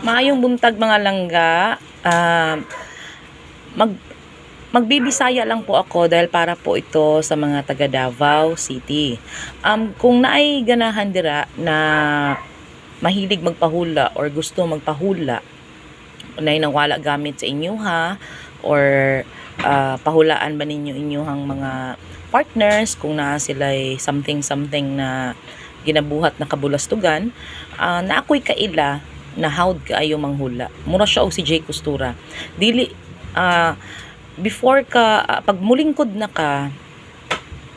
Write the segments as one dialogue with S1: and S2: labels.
S1: Maayong buntag mga langga. Ah, mag magbibisaya lang po ako dahil para po ito sa mga taga Davao City. Um, kung naay ganahan dira na mahilig magpahula or gusto magpahula, na nawala gamit sa inyo ha, or ah, pahulaan ba ninyo inyong mga partners kung na sila something something na ginabuhat na kabulastugan, ah, na ako'y kaila na howd kaayo manghula. Mura siya og si Jay Costura. Dili ah, before ka ah, pag mulingkod na ka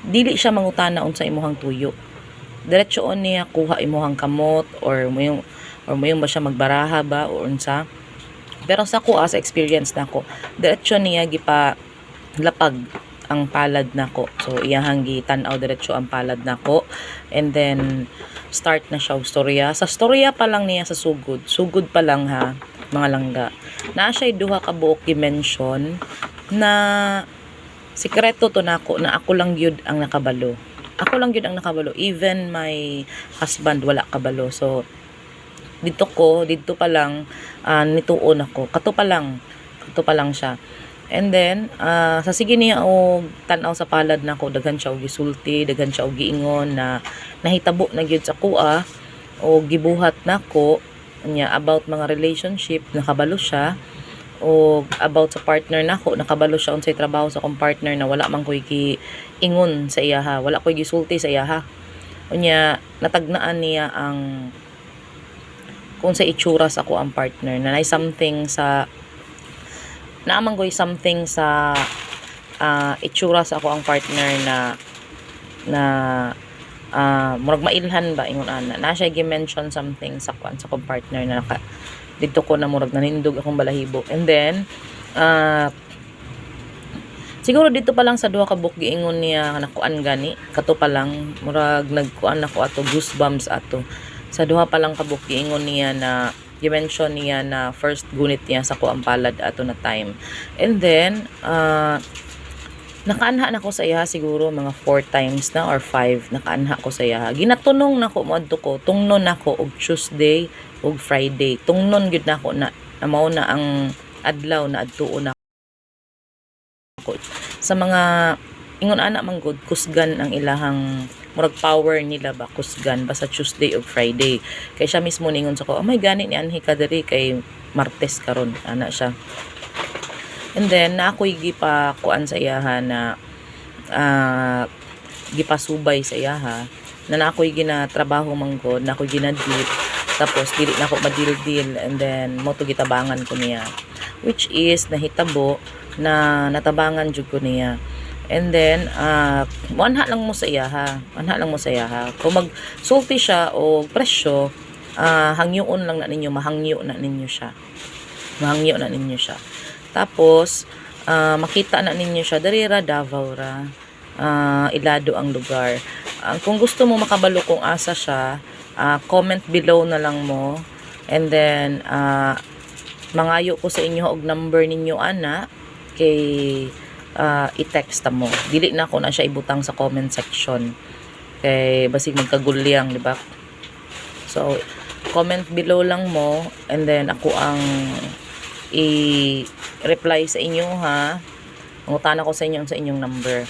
S1: dili siya mangutana unsa imuhang tuyo. Diretso on niya kuha imuhang kamot or mo yung or mo yung ba siya magbaraha ba o unsa. Pero sa ko as experience na ko, diretso niya gipa lapag ang palad nako. So iyahang gitan-aw diretso ang palad nako. And then start na siya og storya. Sa storya pa lang niya sa sugod. Sugod pa lang ha, mga langga. Naa siya duha ka buok gi-mention na sikreto to nako na ako lang gyud ang nakabalo. Ako lang gyud ang nakabalo. Even my husband wala kabalo. So dito ko, dito pa lang uh, nituon ako. Kato pa lang. Kato pa lang siya. And then, ah, sa sige niya og tanaw sa palad nako daghan siya og gisulti, daghan siya og giingon na nahitabo na gyud sa kuha o gibuhat nako niya about mga relationship nakabalo siya o about sa partner nako nakabalo siya unsay trabaho sa akong partner na wala man koy gi ingon sa iya ha wala koy gisulti sa iya ha. Unya natagnaan niya ang kung sa itsura sa ako ang partner na nay something sa naaman ko'y something sa ah, itsura sa ako ang partner na na ah, murag mailhan ba ingon ana? Na siya gi-mention something sa kwan sa akong partner na naka dito ko na murag nanindog akong balahibo. And then ah siguro dito pa lang sa duha ka book giingon niya nakuan gani. Kato pa lang murag nagkuan nako ato goosebumps ato. Sa duha pa lang ka book giingon niya na i-mention niya na first gunit niya sa kuang palad ato na time. And then ah nakaanha na ko sa iya siguro mga four times na or five nakaanha ko sa iya. Ginatunong nako mo ko tungnon nako og Tuesday ug Friday. Tungnon gyud nako na na mao na ang adlaw na adtuon ako sa mga ingon ana man gud kusgan ang ilahang murag power nila ba kusgan basta Tuesday ug Friday kay siya mismo ningon sa ko oh my gani ni anhi ka diri kay Martes karon ana siya And then, na ako'y gipa kuan sa iyaha na ah, gipasubay sa iyaha na na ako'y ginatrabaho manggod, na ako'y ginadip, tapos dili na ako madil-dil, and then mo to gitabangan ko niya. Which is, nahitabo na natabangan jud ko niya. And then, uh, manha lang mo sa iyaha. Manha lang mo sa iyaha. Kung mag-sulti siya o presyo, ah hangyoon lang na ninyo, mahangyo na ninyo siya. Mahangyo na ninyo siya. Tapos, ah, makita na ninyo siya, darira Davao ra. Ah, ilado ang lugar. Ah, kung gusto mo makabalo kung asa siya, ah, comment below na lang mo. And then, ah, mangayo ko sa inyo og number ninyo ana kay ah, i-text mo. Dili na ko na siya ibutang sa comment section. Kay basig magkagulyang, di ba? So, comment below lang mo and then ako ang i-reply sa inyo ha. Mangutan ako sa inyo sa inyong number.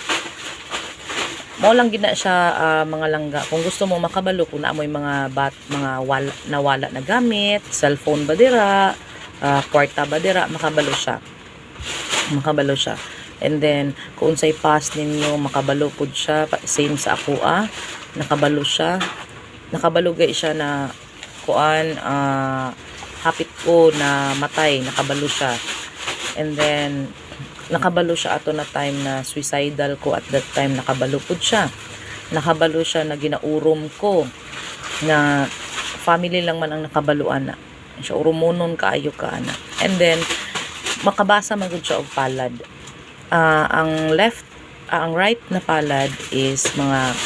S1: Mo lang gina siya ah, mga langga. Kung gusto mo makabalo kung naamoy mga bat mga wala, nawala na gamit, cellphone ba dira, ah, kwarta ba dira, makabalo siya. Makabalo siya. And then kung unsay pass ninyo makabalo pud siya same sa ako ah. Nakabalo siya. Nakabalo gay siya na kuan ah hapit ko na matay, nakabalo siya. And then, nakabalo siya ato na time na suicidal ko at that time nakabalo pud siya. Nakabalo siya na ginaurom ko na family lang man ang nakabaluan na. Siya urumunon kaayo ka na. And then, makabasa man siya og palad. Ah, ang left, ah, ang right na palad is mga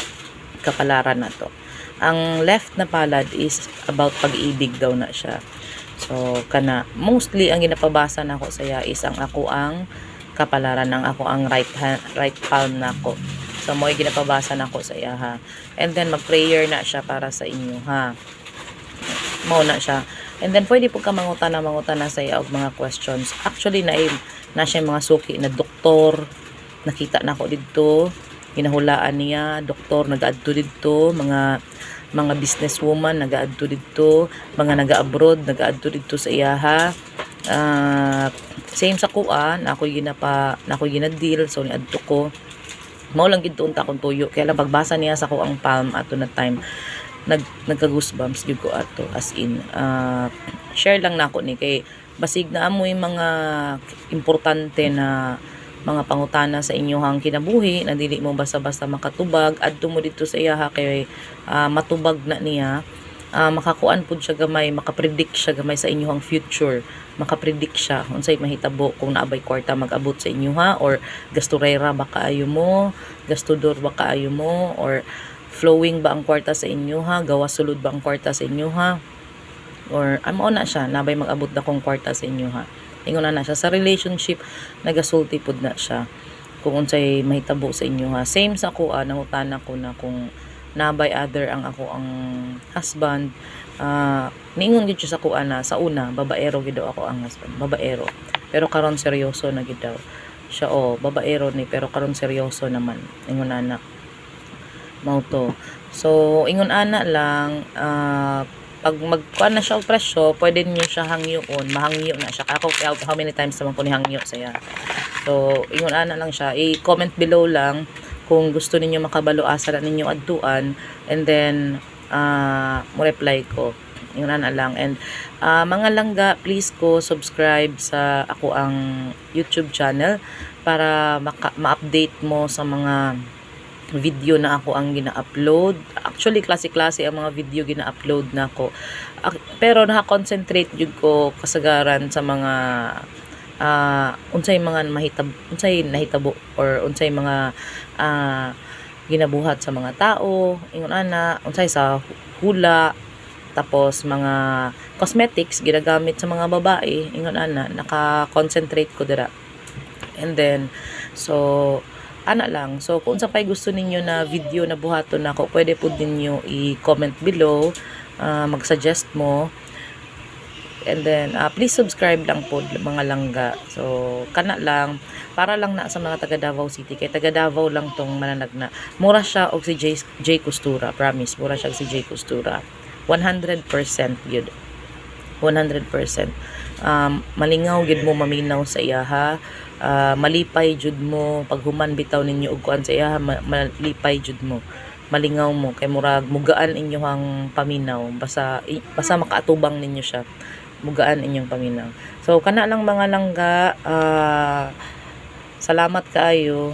S1: kapalaran na to. Ang left na palad is about pag-ibig daw na siya. So, kana, mostly ang ginapabasa na ako sa iya is ang ako ang kapalaran ng ako ang right hand, right palm na ako. So, mo ginapabasa na ako sa iya ha. And then, mag-prayer na siya para sa inyo ha. Mao na siya. And then pwede po ka mangutana mangutana sa iya og mga questions. Actually na na siya mga suki na doktor. Nakita na ako didto. Ginahulaan niya, doktor nagaadto didto, mga mga businesswoman nagaadto didto, mga naga-abroad nagaadto didto sa iyaha. Ah, same sa kuan, ako ginapa, ako ginadeal so niadto ko. Mao lang gid unta akong tuyo kaya lang pagbasa niya sa ko ang palm ato na time nag nagka goosebumps gyud ko ato as in ah, share lang nako ni kay basig na amoy mga importante na mga pangutana sa inyohang kinabuhi na dili mo basta-basta makatubag. Adto mo dito sa iyaha kay ah, matubag na niya. Ah, makakuan pud siya gamay makapredict siya gamay sa inyohang future. Makapredict siya unsay mahitabo kung naabay kwarta mag-abot sa inyo ha or gasturera ba kaayo mo gastudor ba kaayo mo or flowing ba ang kwarta sa inyo ha gawa sulod ba ang kwarta sa inyo ha or amo na siya nabay mag-abot na kong kwarta sa inyo ha? Ingon na na siya. Sa relationship nagasulti pud na siya. Kung unsay mahitabo sa inyo ha? Same sa ako ah, nangutana ko na kung nabay other ang ako ang husband ah niingon gid sa kuan na sa una babaero gid ako ang husband babaero. Pero karon seryoso na gid daw siya. Oh babaero ni pero karon seryoso naman. Ingon anak mao to. So ingon ana lang ah, pag magkuan na siya og presyo pwede niyo siya hangyoon mahangyo na siya. Ako how, many times naman ko ni hangyo saya so ingon ana lang siya i-comment below lang kung gusto ninyo makabalo asa na ninyo adtuan and then ah mo reply ko. Ingon ana lang and ah, mga langga please ko subscribe sa ako ang YouTube channel para ma-update mo sa mga video na ako ang gina-upload. Actually, klase-klase ang mga video gina-upload na ako. Ak- Pero naka-concentrate jud ko kasagaran sa mga ah unsay mga mahitab unsay nahitabo or unsay mga ah, ginabuhat sa mga tao, ingon ana, unsay sa hula, tapos mga cosmetics ginagamit sa mga babae, ingon ana, naka-concentrate ko dira. And then so ana lang. So, kung sa pay gusto ninyo na video na buhaton nako, pwede po ninyo i-comment below, ah, mag-suggest mo. And then, ah, please subscribe lang po mga langga. So, kana lang, para lang na sa mga taga Davao City. Kay taga Davao lang tong mananagna. Mura siya og si J, J Costura. Promise, mura siya og si J Costura. 100% yun. 100%. Um, malingaw gid mo maminaw sa iyaha. Ah, malipay jud mo pag human bitaw ninyo og kuan sa ma- malipay jud mo. Malingaw mo kay murag mugaan inyohang paminaw basta basta makaatubang ninyo siya. Mugaan inyong paminaw. So kana lang mga langga ah, salamat kaayo